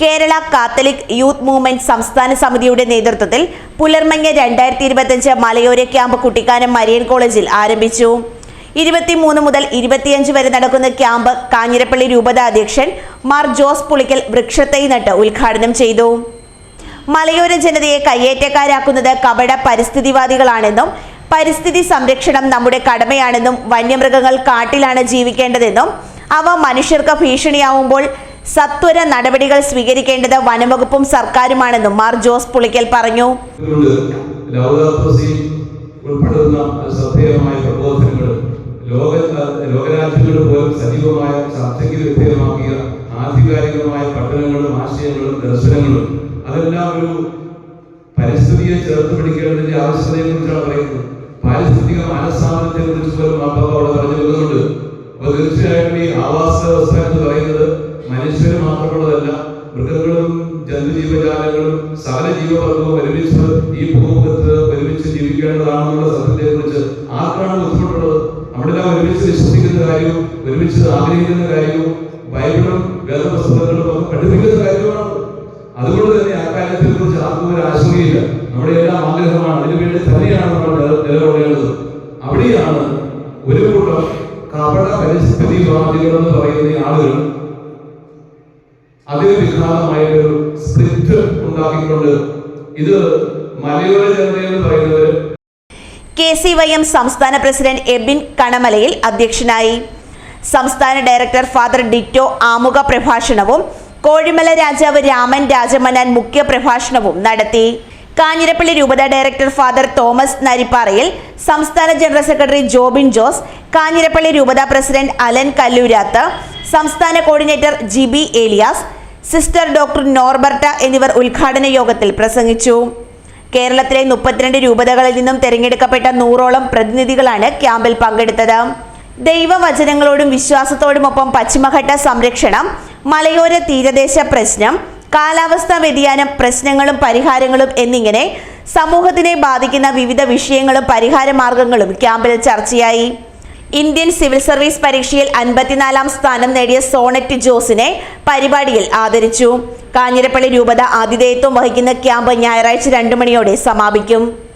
Kerala Catholic youth movement സംസ്ഥാന സമിതിയുടെ നേതൃത്വത്തിൽ പുലർമങ്ങ രണ്ടായിരത്തി ഇരുപത്തിയഞ്ച് മലയോര ക്യാമ്പ് കുട്ടിക്കാനം മരിയൻ കോളേജിൽ ആരംഭിച്ചു. ഇരുപത്തിമൂന്ന് മുതൽ ഇരുപത്തിയഞ്ച് വരെ നടക്കുന്ന ക്യാമ്പ് കാഞ്ഞിരപ്പള്ളി രൂപത അധ്യക്ഷൻ മാർ ജോസ് പുളിക്കൽ വൃക്ഷത്തൈ നട്ട് ഉദ്ഘാടനം ചെയ്തു. മലയോര ജനതയെ കയ്യേറ്റക്കാരാക്കുന്നത് കപട പരിസ്ഥിതിവാദികളാണെന്നും പരിസ്ഥിതി സംരക്ഷണം നമ്മുടെ കടമയാണെന്നും വന്യമൃഗങ്ങൾ കാട്ടിലാണ് ജീവിക്കേണ്ടതെന്നും അവ മനുഷ്യർക്ക് ഭീഷണിയാവുമ്പോൾ സത്വര നടപടികൾ സ്വീകരിക്കേണ്ടത് വനംവകുപ്പും സർക്കാരുമാണെന്നും മാർ ജോസ് പുളിക്കൽ പറഞ്ഞു. ഉൾപ്പെടുന്ന ലോക പോലും സജീവമായ ആധികാരികമായ ആശയങ്ങളും ദർശനങ്ങളും അതെല്ലാം ഒരു തീർച്ചയായിട്ടും ഈ ആവാസ വ്യവസ്ഥ എന്ന് പറയുന്നത് ജന്തുജീവജാലങ്ങളും സകല ജീവവർഗവും ഒരുമിച്ച് ഈ ഭൂമുഖത്ത് ഒരുമിച്ച് ജീവിക്കേണ്ടതാണെന്നുള്ള സത്യത്തെ കുറിച്ച് ആർക്കാണ് ബുദ്ധിമുട്ടുള്ളത്? നമ്മളെല്ലാം ഒരുമിച്ച് വിശ്വസിക്കുന്ന കാര്യവും ഒരുമിച്ച് ആഗ്രഹിക്കുന്ന കാര്യവും ബൈബിളും വേദപുസ്തകങ്ങളും ഒക്കെ പഠിപ്പിക്കുന്ന കാര്യമാണ്. അതുകൊണ്ട് തന്നെ ആ കാര്യത്തെ കുറിച്ച് ആർക്കും ഒരു ആശങ്കയില്ല. നമ്മുടെ എല്ലാം ആഗ്രഹമാണ്. അതിനു വേണ്ടി തന്നെയാണ് നമ്മൾ നിലകൊള്ളേണ്ടത്. അവിടെയാണ് ഒരു കൂട്ടം കപട പരിസ്ഥിതിവാദികൾ എന്ന് പറയുന്ന ആളുകൾ അതിന് വിഘാതമായിട്ടൊരു ഇത് മലയോര എന്ന് കെ സി വൈ എം സംസ്ഥാന പ്രസിഡന്റ് എബിൻ കണമലയിൽ അധ്യക്ഷനായി. സംസ്ഥാന ഡയറക്ടർ ഫാദർ ഡിറ്റോ ആമുഖ പ്രഭാഷണവും കോഴിമല രാജാവ് രാമൻ രാജമന്നാൻ മുഖ്യ പ്രഭാഷണവും നടത്തി. കാഞ്ഞിരപ്പള്ളി രൂപത ഡയറക്ടർ ഫാദർ തോമസ് നരിപ്പാറയിൽ സംസ്ഥാന ജനറൽ സെക്രട്ടറി ജോബിൻ ജോസ് കാഞ്ഞിരപ്പള്ളി രൂപത പ്രസിഡന്റ് അലൻ കല്ലൂരാത്ത് സംസ്ഥാന coordinator Jibi Elias sister doctor Norberta എന്നിവർ ഉദ്ഘാടന യോഗത്തിൽ പ്രസംഗിച്ചു. കേരളത്തിലെ മുപ്പത്തിരണ്ട് രൂപതകളിൽ നിന്നും തെരഞ്ഞെടുക്കപ്പെട്ട നൂറോളം പ്രതിനിധികളാണ് ക്യാമ്പിൽ പങ്കെടുത്തത്. ദൈവവചനങ്ങളോടും വിശ്വാസത്തോടുമൊപ്പം പശ്ചിമഘട്ട സംരക്ഷണം മലയോര തീരദേശ പ്രശ്നം കാലാവസ്ഥാ വ്യതിയാനം പ്രശ്നങ്ങളും പരിഹാരങ്ങളും എന്നിങ്ങനെ സമൂഹത്തിനെ ബാധിക്കുന്ന വിവിധ വിഷയങ്ങളും പരിഹാര മാർഗങ്ങളും ക്യാമ്പിൽ ചർച്ചയായി. ഇന്ത്യൻ സിവിൽ സർവീസ് പരീക്ഷയിൽ അൻപത്തിനാലാം സ്ഥാനം നേടിയ സോണറ്റ് ജോസിനെ പരിപാടിയിൽ ആദരിച്ചു. കാഞ്ഞിരപ്പള്ളി രൂപത ആതിഥേയത്വം വഹിക്കുന്ന ക്യാമ്പ് ഞായറാഴ്ച രണ്ടു മണിയോടെ സമാപിക്കും.